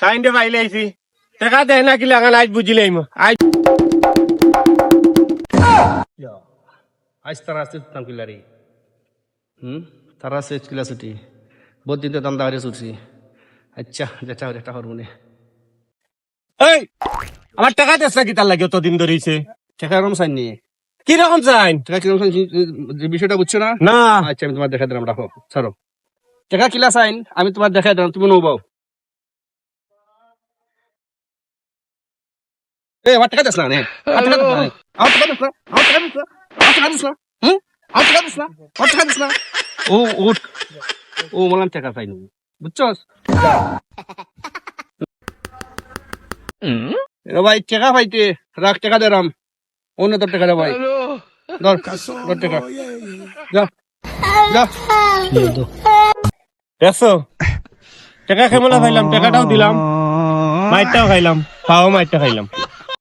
সাইন্ডে পাইলে আইছি। টাকা দেয় না কিলা আজ বুঝিলাম আজ আজ তারা আছে দাম কিলারি হুম? তারা আছে কিলা ছুটি বহুত দিন তো দাম দাঁড়িয়ে ছুটছি আচ্ছা যেটা যেটা হরমোনে এই আমার টাকা দেশ না কিতার লাগে অতদিন ধরেছে টাকা রকম চাই নিয়ে? কীরকম চাইন টাকা কীরকম চাইন বিষয়টা বুঝছ না? না। আচ্ছা আমি তোমার দেখা দিলাম রাখো। ছাড়ো। টাকা কিলা চাইন আমি তোমার দেখা দিলাম তুমি নৌবাও। টাকা দিস না ও ও ও বললাম টাকা চাই নি। বুঝছস? ভাই টাকা পাইতে। রাখ টাকা দে রাম। অন্য তোর টাকা দে ভাই। ধর ধর টাকা। যা। যা। দেখছ? টাকা কেমন খাইলাম টাকাটাও দিলাম। মাইরটাও খাইলাম। খাওয়া মাইরটা খাইলাম।